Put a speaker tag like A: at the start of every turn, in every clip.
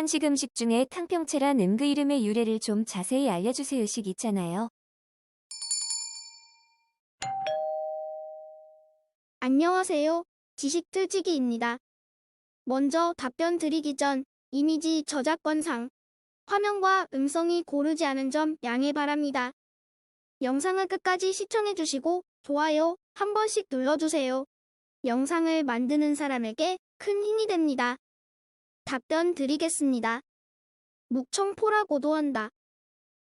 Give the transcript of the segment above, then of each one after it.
A: 한식 음식 중에 탕평채란 음그 이름의 유래를 좀 자세히 알려주세요. 식 있잖아요.
B: 안녕하세요. 지식틀치기입니다. 먼저 답변 드리기 전 이미지 저작권상 화면과 음성이 고르지 않은 점 양해 바랍니다. 영상을 끝까지 시청해주시고 좋아요 한 번씩 눌러주세요. 영상을 만드는 사람에게 큰 힘이 됩니다. 답변 드리겠습니다. 묵청포라고도 한다.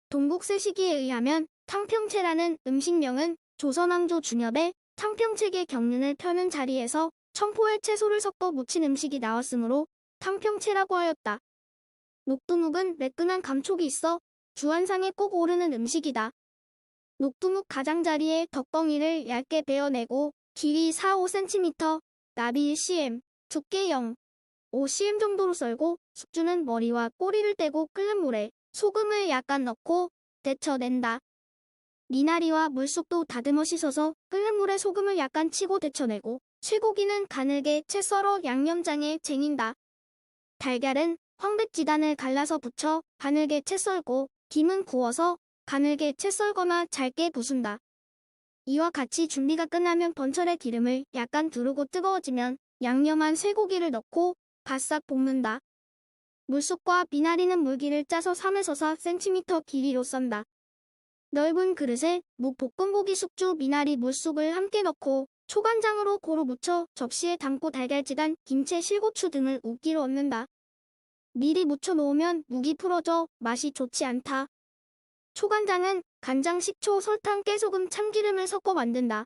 B: 동국세 시기에 의하면 탕평채라는 음식명은 조선왕조 준엽의 탕평책의 경륜을 펴는 자리에서 청포에 채소를 섞어 무친 음식이 나왔으므로 탕평채라고 하였다. 녹두묵은 매끈한 감촉이 있어 주안상에 꼭 오르는 음식이다. 녹두묵 가장자리에 덕덩이를 얇게 베어내고 길이 4-5cm, 나비 1cm, 두께 0, 5cm 정도로 썰고 숙주는 머리와 꼬리를 떼고 끓는 물에 소금을 약간 넣고 데쳐낸다. 미나리와 물속도 다듬어 씻어서 끓는 물에 소금을 약간 치고 데쳐내고 쇠고기는 가늘게 채 썰어 양념장에 쟁인다. 달걀은 황백지단을 갈라서 부쳐 가늘게 채 썰고 김은 구워서 가늘게 채 썰거나 잘게 부순다. 이와 같이 준비가 끝나면 번철에 기름을 약간 두르고 뜨거워지면 양념한 쇠고기를 넣고 바싹 볶는다. 물속과 미나리는 물기를 짜서 3에서 4cm 길이로 썬다. 넓은 그릇에 묵 볶음고기 숙주 미나리 물속을 함께 넣고 초간장으로 고루 묻혀 접시에 담고 달걀지단 김치 실고추 등을 우기로 얹는다. 미리 묻혀 놓으면 묵이 풀어져 맛이 좋지 않다. 초간장은 간장, 식초, 설탕, 깨소금, 참기름을 섞어 만든다.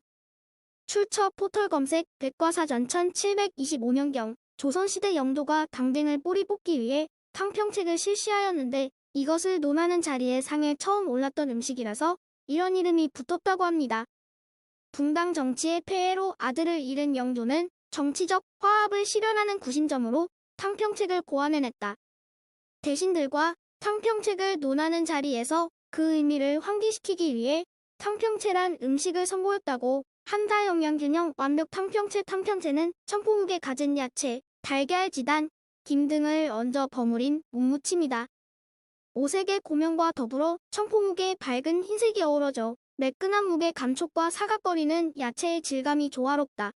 B: 출처 포털 검색 백과사전 1725년경 조선시대 영도가 당쟁을 뿌리 뽑기 위해 탕평책을 실시하였는데 이것을 논하는 자리에 상에 처음 올랐던 음식이라서 이런 이름이 붙었다고 합니다. 붕당 정치의 폐해로 아들을 잃은 영조는 정치적 화합을 실현하는 구심점으로 탕평책을 고안해냈다. 대신들과 탕평책을 논하는 자리에서 그 의미를 환기시키기 위해 탕평채란 음식을 선보였다고 한다 영양균형 완벽 탕평채 탕평채는 청포묵에 가진 야채, 달걀, 지단, 김 등을 얹어 버무린 묵무침이다. 오색의 고명과 더불어 청포묵의 밝은 흰색이 어우러져 매끈한 묵의 감촉과 사각거리는 야채의 질감이 조화롭다.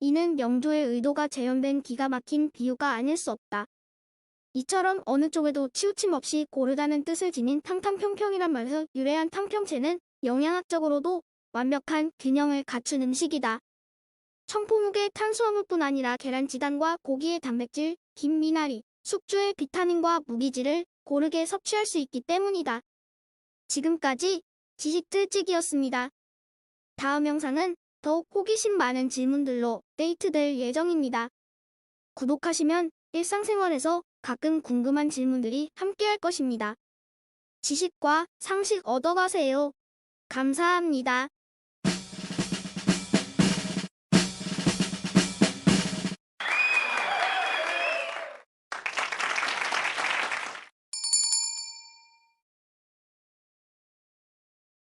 B: 이는 명조의 의도가 재현된 기가 막힌 비유가 아닐 수 없다. 이처럼 어느 쪽에도 치우침 없이 고르다는 뜻을 지닌 탕탕평평이란 말에서 유래한 탕평채는 영양학적으로도 완벽한 균형을 갖춘 음식이다. 청포묵의 탄수화물뿐 아니라 계란 지단과 고기의 단백질, 김 미나리, 숙주의 비타민과 무기질을 고르게 섭취할 수 있기 때문이다. 지금까지 지식틀찍이었습니다. 다음 영상은 더욱 호기심 많은 질문들로 데이트될 예정입니다. 구독하시면 일상생활에서 가끔 궁금한 질문들이 함께할 것입니다. 지식과 상식 얻어가세요. 감사합니다.